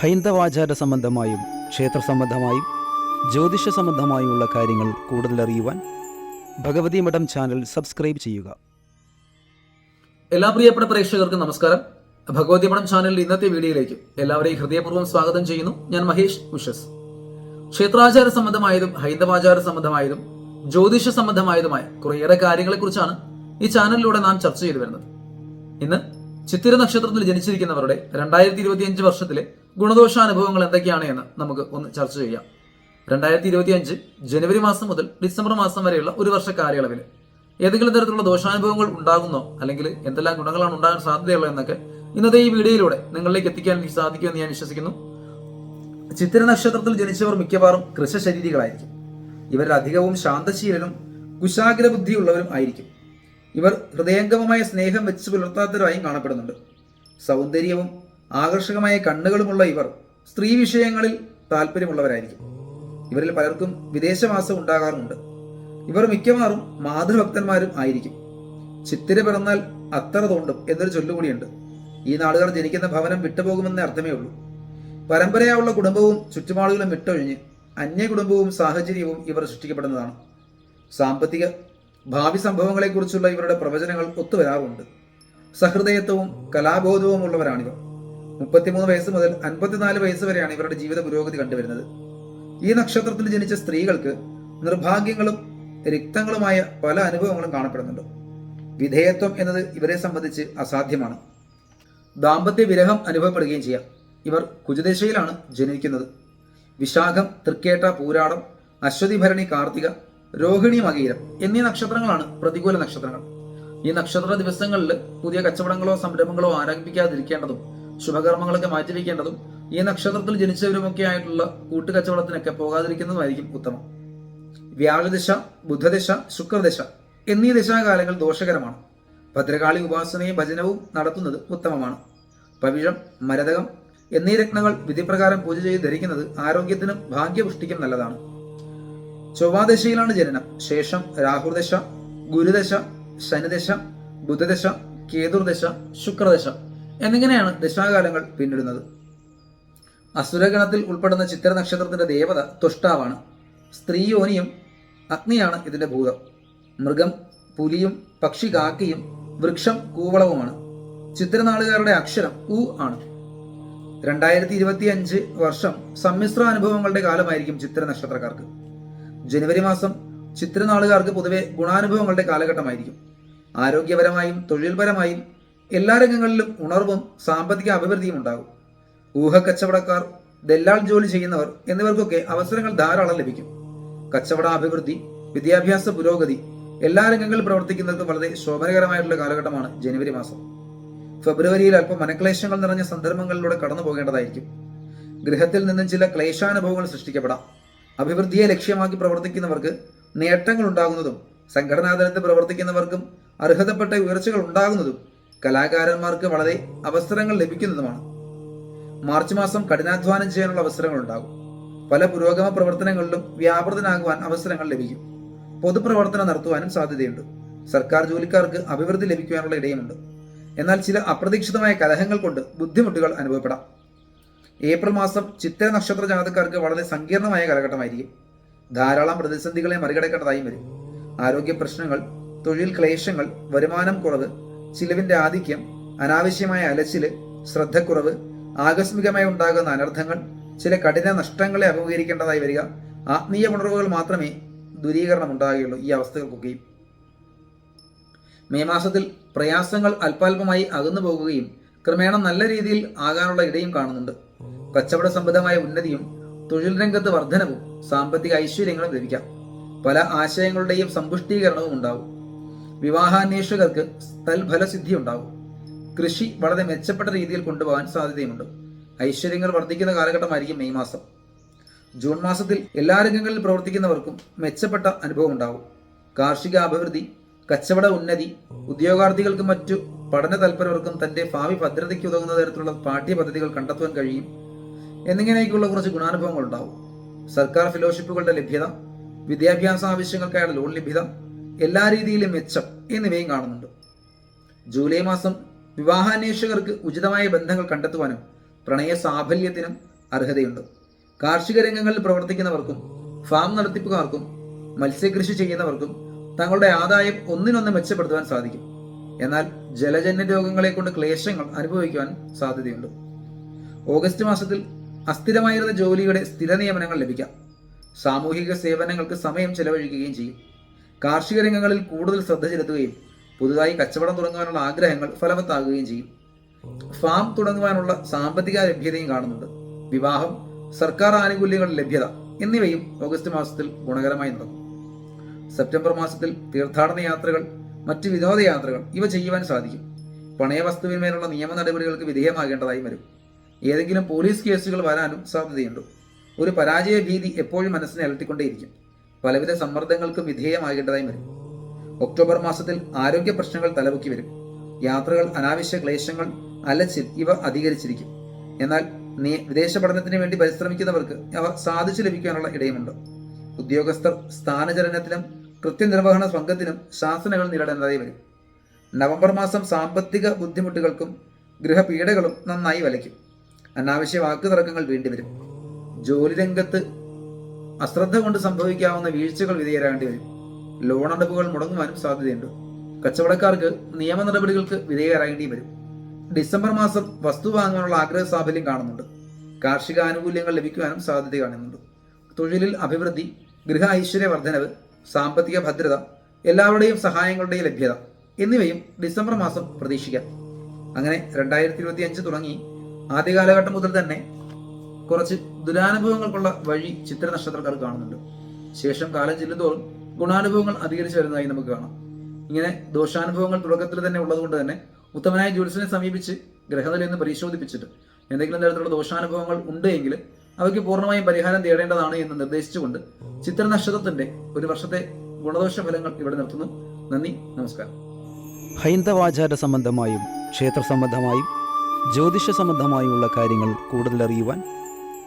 ഹൈന്ദവാചാര സംബന്ധമായും ക്ഷേത്ര സംബന്ധമായും ജ്യോതിഷ സംബന്ധമായുമുള്ള കാര്യങ്ങൾ കൂടുതൽ അറിയുവാൻ ഭഗവതി മഠം ചാനൽ സബ്സ്ക്രൈബ് ചെയ്യുക. എല്ലാ പ്രിയപ്പെട്ട പ്രേക്ഷകർക്കും നമസ്കാരം. ഭഗവതി മഠം ചാനലിൽ ഇന്നത്തെ വീഡിയോയിലേക്ക് എല്ലാവരെയും ഹൃദയപൂർവം സ്വാഗതം ചെയ്യുന്നു. ഞാൻ മഹേഷ് ഉഷസ്. ക്ഷേത്രാചാര സംബന്ധമായതും ഹൈന്ദവാചാര സംബന്ധമായതും ജ്യോതിഷ സംബന്ധമായതുമായ കുറേയേറെ കാര്യങ്ങളെക്കുറിച്ചാണ് ഈ ചാനലിലൂടെ നാം ചർച്ച ചെയ്തു വരുന്നത്. ഇന്ന് ചിത്തിര നക്ഷത്രത്തിൽ ജനിച്ചിരിക്കുന്നവരുടെ രണ്ടായിരത്തി ഇരുപത്തിയഞ്ച് വർഷത്തിലെ ഗുണദോഷാനുഭവങ്ങൾ എന്തൊക്കെയാണ് എന്ന് നമുക്ക് ഒന്ന് ചർച്ച ചെയ്യാം. രണ്ടായിരത്തി ഇരുപത്തി അഞ്ച് ജനുവരി മാസം മുതൽ ഡിസംബർ മാസം വരെയുള്ള ഒരു വർഷ കാലയളവിൽ ഏതെങ്കിലും തരത്തിലുള്ള ദോഷാനുഭവങ്ങൾ ഉണ്ടാകുന്നോ അല്ലെങ്കിൽ എന്തെല്ലാം ഗുണങ്ങളാണ് ഉണ്ടാകാൻ സാധ്യതയുള്ളത് എന്നൊക്കെ ഇന്നത്തെ ഈ വീഡിയോയിലൂടെ നിങ്ങളിലേക്ക് എത്തിക്കാൻ എനിക്ക് സാധിക്കുമെന്ന് ഞാൻ വിശ്വസിക്കുന്നു. ചിത്തിര നക്ഷത്രത്തിൽ ജനിച്ചവർ മിക്കവാറും കൃശശരീരികളായിരിക്കും ഇവരിൽ അധികവും ശാന്തശീലനും കുശാഗ്ര ബുദ്ധിയുള്ളവരും ആയിരിക്കും. ഇവർ ഹൃദയംഗമമായ സ്നേഹം വെച്ച് പുലർത്താത്തവരായും കാണപ്പെടുന്നുണ്ട്. സൗന്ദര്യവും ആകർഷകമായ കണ്ണുകളുമുള്ള ഇവർ സ്ത്രീ വിഷയങ്ങളിൽ താല്പര്യമുള്ളവരായിരിക്കും. ഇവരിൽ പലർക്കും വിദേശവാസം ഉണ്ടാകാറുമുണ്ട്. ഇവർ മിക്കവാറും മാതൃഭക്തന്മാരും ആയിരിക്കും. ചിത്തിര പിറന്നാൽ അത്തറ തോണ്ടും എന്നൊരു ചൊല്ലുകൂടിയുണ്ട്. ഈ നാടുകൾ ജനിക്കുന്ന ഭവനം വിട്ടുപോകുമെന്ന അർത്ഥമേ ഉള്ളൂ. പരമ്പരയായുള്ള കുടുംബവും ചുറ്റുപാടുകളും വിട്ടൊഴിഞ്ഞ് അന്യ കുടുംബവും സാഹചര്യവും ഇവർ സൃഷ്ടിക്കപ്പെടുന്നതാണ്. സാമ്പത്തിക ഭാവി സംഭവങ്ങളെക്കുറിച്ചുള്ള ഇവരുടെ പ്രവചനങ്ങൾ ഒത്തുവരാറുണ്ട്. സഹൃദയത്വവും കലാബോധവും ഉള്ളവരാണിവർ മുപ്പത്തിമൂന്ന് വയസ്സ് മുതൽ അൻപത്തിനാല് വയസ്സ് വരെയാണ് ഇവരുടെ ജീവിത പുരോഗതി കണ്ടുവരുന്നത്. ഈ നക്ഷത്രത്തിൽ ജനിച്ച സ്ത്രീകൾക്ക് നിർഭാഗ്യങ്ങളും രക്തങ്ങളുമായ പല അനുഭവങ്ങളും കാണപ്പെടുന്നുണ്ട്. വിധേയത്വം എന്നത് ഇവരെ സംബന്ധിച്ച് അസാധ്യമാണ്. ദാമ്പത്യ വിരഹം അനുഭവപ്പെടുകയും ചെയ്യാം. ഇവർ കുജദശയിലാണ് ജനിക്കുന്നത്. വിശാഖം തൃക്കേട്ട പൂരാടം അശ്വതി ഭരണി കാർത്തിക രോഹിണി മകീരം എന്നീ നക്ഷത്രങ്ങളാണ് പ്രതികൂല നക്ഷത്രങ്ങൾ. ഈ നക്ഷത്ര ദിവസങ്ങളിൽ പുതിയ കച്ചവടങ്ങളോ സംരംഭങ്ങളോ ആരംഭിക്കാതിരിക്കേണ്ടതും ശുഭകർമ്മങ്ങളൊക്കെ മാറ്റിവെക്കേണ്ടതും ഈ നക്ഷത്രത്തിൽ ജനിച്ചവരുമൊക്കെ ആയിട്ടുള്ള കൂട്ടുകച്ചവടത്തിനൊക്കെ പോകാതിരിക്കുന്നതുമായിരിക്കും ഉത്തമം. വ്യാഴദിശ ബുധദിശ ശുക്രദിശ എന്നീ ദിശാകാലങ്ങൾ ദോഷകരമാണ്. ഭദ്രകാളി ഉപാസനയും ഭജനവും നടത്തുന്നത് ഉത്തമമാണ്. പവിഴം മരതകം എന്നീ രത്നങ്ങൾ വിധിപ്രകാരം പൂജ ചെയ്ത് ധരിക്കുന്നത് ആരോഗ്യത്തിനും ഭാഗ്യപുഷ്ടിക്കും നല്ലതാണ്. ചൊവ്വാദശയിലാണ് ജനനം. ശേഷം രാഹുർദശ ഗുരുദശ ശനിദശ ബുധദശ കേതുർദശ ശുക്രദശ എന്നിങ്ങനെയാണ് ദശാകാലങ്ങൾ പിന്നിടുന്നത്. അസുരഗണത്തിൽ ഉൾപ്പെടുന്ന ചിത്ര നക്ഷത്രത്തിന്റെ ദേവത തുഷ്ടാവാണ്. സ്ത്രീയോനിയും അഗ്നിയാണ് ഇതിന്റെ ഭൂതം. മൃഗം പുലിയും പക്ഷി കാക്കയും വൃക്ഷം കൂവളവുമാണ്. ചിത്രനാളുകാരുടെ അക്ഷരം ഉ ആണ്. രണ്ടായിരത്തി ഇരുപത്തി അഞ്ച് വർഷം സമ്മിശ്ര അനുഭവങ്ങളുടെ കാലമായിരിക്കും ചിത്ര നക്ഷത്രക്കാർക്ക് ജനുവരി മാസം ചിത്രനാളുകാർക്ക് പൊതുവെ ഗുണാനുഭവങ്ങളുടെ കാലഘട്ടമായിരിക്കും. ആരോഗ്യപരമായും തൊഴിൽപരമായും എല്ലാ രംഗങ്ങളിലും ഉണർവും സാമ്പത്തിക അഭിവൃദ്ധിയും ഉണ്ടാകും. ഊഹക്കച്ചവടക്കാർ ദല്ലാൾ ജോലി ചെയ്യുന്നവർ എന്നിവർക്കൊക്കെ അവസരങ്ങൾ ധാരാളം ലഭിക്കും. കച്ചവട അഭിവൃദ്ധി വിദ്യാഭ്യാസ പുരോഗതി എല്ലാ രംഗങ്ങളിൽ പ്രവർത്തിക്കുന്നവർക്ക് വളരെ ശോഭനകരമായിട്ടുള്ള കാലഘട്ടമാണ് ജനുവരി മാസം. ഫെബ്രുവരിയിൽ അല്പം മനക്ലേശങ്ങൾ നിറഞ്ഞ സന്ദർഭങ്ങളിലൂടെ കടന്നു പോകേണ്ടതായിരിക്കും. ഗൃഹത്തിൽ നിന്നും ചില ക്ലേശാനുഭവങ്ങൾ സൃഷ്ടിക്കപ്പെടാം. അഭിവൃദ്ധിയെ ലക്ഷ്യമാക്കി പ്രവർത്തിക്കുന്നവർക്ക് നേട്ടങ്ങൾ ഉണ്ടാകുന്നതും സംഘടനാതലത്തിൽ പ്രവർത്തിക്കുന്നവർക്കും അർഹതപ്പെട്ട ഉയർച്ചകൾ ഉണ്ടാകുന്നതും കലാകാരന്മാർക്ക് വളരെ അവസരങ്ങൾ ലഭിക്കുന്നതുമാണ്. മാർച്ച് മാസം കഠിനാധ്വാനം ചെയ്യാനുള്ള അവസരങ്ങൾ ഉണ്ടാകും പല പുരോഗമ പ്രവർത്തനങ്ങളിലും വ്യാപൃതനാകുവാൻ അവസരങ്ങൾ ലഭിക്കും. പൊതുപ്രവർത്തനം നടത്തുവാനും സാധ്യതയുണ്ട്. സർക്കാർ ജോലിക്കാർക്ക് അഭിവൃദ്ധി ലഭിക്കുവാനുള്ള ഇടയുമുണ്ട്. എന്നാൽ ചില അപ്രതീക്ഷിതമായ കലഹങ്ങൾ കൊണ്ട് ബുദ്ധിമുട്ടുകൾ അനുഭവപ്പെടാം. ഏപ്രിൽ മാസം ചിത്ര നക്ഷത്ര ജാതക്കാർക്ക് വളരെ സങ്കീർണമായ കാലഘട്ടമായിരിക്കും. ധാരാളം പ്രതിസന്ധികളെ മറികടക്കേണ്ടതായും വരും. ആരോഗ്യ പ്രശ്നങ്ങൾ തൊഴിൽ ക്ലേശങ്ങൾ വരുമാനം കുറവ് ചിലവിന്റെ ആധിക്യം അനാവശ്യമായ അലച്ചിൽ ശ്രദ്ധക്കുറവ് ആകസ്മികമായി ഉണ്ടാകുന്ന അനർത്ഥങ്ങൾ ചില കഠിന നഷ്ടങ്ങളെ അഭിമുഖീകരിക്കേണ്ടതായി വരിക ആത്മീയ ഉണർവുകൾ മാത്രമേ ദുരീകരണം ഉണ്ടാകുകയുള്ളൂ ഈ അവസ്ഥകൾക്കൊക്കെയും. മെയ് മാസത്തിൽ പ്രയാസങ്ങൾ അല്പാൽപമായി അകന്നു പോകുകയും ക്രമേണ നല്ല രീതിയിൽ ആകാനുള്ള ഇടയും കാണുന്നുണ്ട്. കച്ചവട സംബന്ധമായ ഉന്നതിയും തൊഴിൽ രംഗത്ത് വർധനവും സാമ്പത്തിക ഐശ്വര്യങ്ങളും ലഭിക്കാം. പല ആശയങ്ങളുടെയും സമ്പുഷ്ടീകരണവും ഉണ്ടാവും. വിവാഹാന്വേഷകർക്ക് തൽഫലസിദ്ധി ഉണ്ടാകും കൃഷി വളരെ മെച്ചപ്പെട്ട രീതിയിൽ കൊണ്ടുപോകാൻ സാധ്യതയുമുണ്ട്. ഐശ്വര്യങ്ങൾ വർദ്ധിക്കുന്ന കാലഘട്ടമായിരിക്കും മെയ് മാസം. ജൂൺ മാസത്തിൽ എല്ലാ രംഗങ്ങളിൽ പ്രവർത്തിക്കുന്നവർക്കും മെച്ചപ്പെട്ട അനുഭവം ഉണ്ടാകും കാർഷിക അഭിവൃദ്ധി കച്ചവട ഉന്നതി ഉദ്യോഗാർത്ഥികൾക്കും മറ്റു പഠന തൽപരവർക്കും തന്റെ ഭാവി ഭദ്രതയ്ക്ക് ഉതകുന്ന തരത്തിലുള്ള പാഠ്യപദ്ധതികൾ കണ്ടെത്തുവാൻ കഴിയും എന്നിങ്ങനെയൊക്കെയുള്ള കുറച്ച് ഗുണാനുഭവങ്ങൾ ഉണ്ടാവും സർക്കാർ ഫെലോഷിപ്പുകളുടെ ലഭ്യത വിദ്യാഭ്യാസ ആവശ്യങ്ങൾക്കായുള്ള ലോൺ ലഭ്യത എല്ലാ രീതിയിലും മെച്ചം എന്നിവയും കാണുന്നുണ്ട്. ജൂലൈ മാസം വിവാഹാന്വേഷകർക്ക് ഉചിതമായ ബന്ധങ്ങൾ കണ്ടെത്തുവാനും പ്രണയ സാഫല്യത്തിനും അർഹതയുണ്ട്. കാർഷിക രംഗങ്ങളിൽ പ്രവർത്തിക്കുന്നവർക്കും ഫാം നടത്തിപ്പുകാർക്കും മത്സ്യകൃഷി ചെയ്യുന്നവർക്കും തങ്ങളുടെ ആദായം ഒന്നിനൊന്ന് മെച്ചപ്പെടുത്തുവാൻ സാധിക്കും. എന്നാൽ ജലജന്യ രോഗങ്ങളെ കൊണ്ട് ക്ലേശങ്ങൾ അനുഭവിക്കുവാൻ സാധ്യതയുണ്ട്. ഓഗസ്റ്റ് മാസത്തിൽ അസ്ഥിരമായിരുന്ന ജോലിയുടെ സ്ഥിര നിയമനങ്ങൾ ലഭിക്കാം. സാമൂഹിക സേവനങ്ങൾക്ക് സമയം ചെലവഴിക്കുകയും ചെയ്യും. കാർഷിക രംഗങ്ങളിൽ കൂടുതൽ ശ്രദ്ധ ചെലുത്തുകയും പുതുതായി കച്ചവടം തുടങ്ങാനുള്ള ആഗ്രഹങ്ങൾ ഫലവത്താകുകയും ചെയ്യും. ഫാം തുടങ്ങുവാനുള്ള സാമ്പത്തിക ലഭ്യതയും കാണുന്നുണ്ട്. വിവാഹം സർക്കാർ ആനുകൂല്യങ്ങളുടെ ലഭ്യത എന്നിവയും ഓഗസ്റ്റ് മാസത്തിൽ ഗുണകരമായി നടക്കും. സെപ്റ്റംബർ മാസത്തിൽ തീർത്ഥാടന യാത്രകൾ മറ്റ് വിനോദയാത്രകൾ ഇവ ചെയ്യുവാൻ സാധിക്കും. പണയവസ്തുവിന്മേലുള്ള നിയമ നടപടികൾക്ക് വിധേയമാകേണ്ടതായി വരും. ഏതെങ്കിലും പോലീസ് കേസുകൾ വരാനും സാധ്യതയുണ്ട്. ഒരു പരാജയ ഭീതി എപ്പോഴും മനസ്സിനെ അലട്ടിക്കൊണ്ടേയിരിക്കും. പലവിധ സമ്മർദ്ദങ്ങൾക്കും വിധേയമാകേണ്ടതായി വരും. ഒക്ടോബർ മാസത്തിൽ ആരോഗ്യ പ്രശ്നങ്ങൾ തലപൊക്കി വരും. യാത്രകൾ അനാവശ്യ ക്ലേശങ്ങൾ അലച്ചിൽ ഇവ അധികരിച്ചിരിക്കും. എന്നാൽ വിദേശ പഠനത്തിന് വേണ്ടി പരിശ്രമിക്കുന്നവർക്ക് അവ സാധിച്ചു ലഭിക്കാനുള്ള ഇടയുമുണ്ട്. ഉദ്യോഗസ്ഥർ സ്ഥാനചലനത്തിനും കൃത്യനിർവഹണ സംഘത്തിനും ശാസനകൾ നേരിടേണ്ടതായി വരും. നവംബർ മാസം സാമ്പത്തിക ബുദ്ധിമുട്ടുകൾക്കും ഗൃഹപീഡകളും നന്നായി വലയ്ക്കും. അനാവശ്യ വാക്കുതർക്കങ്ങൾ വേണ്ടിവരും. ജോലി രംഗത്ത് അശ്രദ്ധ കൊണ്ട് സംഭവിക്കാവുന്ന വീഴ്ചകൾ വിധേയരാകേണ്ടി വരും. ലോൺ അടവുകൾ മുടങ്ങുവാനും സാധ്യതയുണ്ട്. കച്ചവടക്കാർക്ക് നിയമ നടപടികൾക്ക് വിധേയരാകേണ്ടി വരും. ഡിസംബർ മാസം വസ്തു വാങ്ങാനുള്ള ആഗ്രഹ സാഫല്യം കാണുന്നുണ്ട്. കാർഷിക ആനുകൂല്യങ്ങൾ ലഭിക്കുവാനും സാധ്യത കാണുന്നുണ്ട്. തൊഴിലിൽ അഭിവൃദ്ധി ഗൃഹ ഐശ്വര്യ വർധനവ് സാമ്പത്തിക ഭദ്രത എല്ലാവരുടെയും സഹായങ്ങളുടെ ലഭ്യത എന്നിവയും ഡിസംബർ മാസം പ്രതീക്ഷിക്കാം. അങ്ങനെ രണ്ടായിരത്തി ഇരുപത്തി അഞ്ച് തുടങ്ങി. ആദ്യ കാലഘട്ടം മുതൽ തന്നെ കുറച്ച് ദുരാനുഭവങ്ങൾക്കുള്ള വഴി ചിത്ര നക്ഷത്രക്കാർ കാണുന്നുണ്ട്. ശേഷം കാലം ചെല്ലുന്തോറും ഗുണാനുഭവങ്ങൾ അധികരിച്ചു വരുന്നതായി നമുക്ക് കാണാം. ഇങ്ങനെ ദോഷാനുഭവങ്ങൾ തുടക്കത്തിൽ തന്നെ ഉള്ളതുകൊണ്ട് തന്നെ ഉത്തമനായ ജ്യോത്സ്യനെ സമീപിച്ച് ഗ്രഹനിലയെന്ന് പരിശോധിപ്പിച്ചിട്ട് എന്തെങ്കിലും തരത്തിലുള്ള ദോഷാനുഭവങ്ങൾ ഉണ്ട് എങ്കിൽ അവയ്ക്ക് പൂർണമായും പരിഹാരം തേടേണ്ടതാണ് എന്ന് നിർദ്ദേശിച്ചുകൊണ്ട് ചിത്ര നക്ഷത്രത്തിന്റെ ഒരു വർഷത്തെ ഗുണദോഷ ഫലങ്ങൾ ഇവിടെ നിർത്തുന്നു. നന്ദി നമസ്കാരം. ഹൈന്ദവാചാര സംബന്ധമായും ക്ഷേത്ര സംബന്ധമായും ജ്യോതിഷ സംബന്ധമായുമുള്ള കാര്യങ്ങൾ കൂടുതൽ അറിയുവാൻ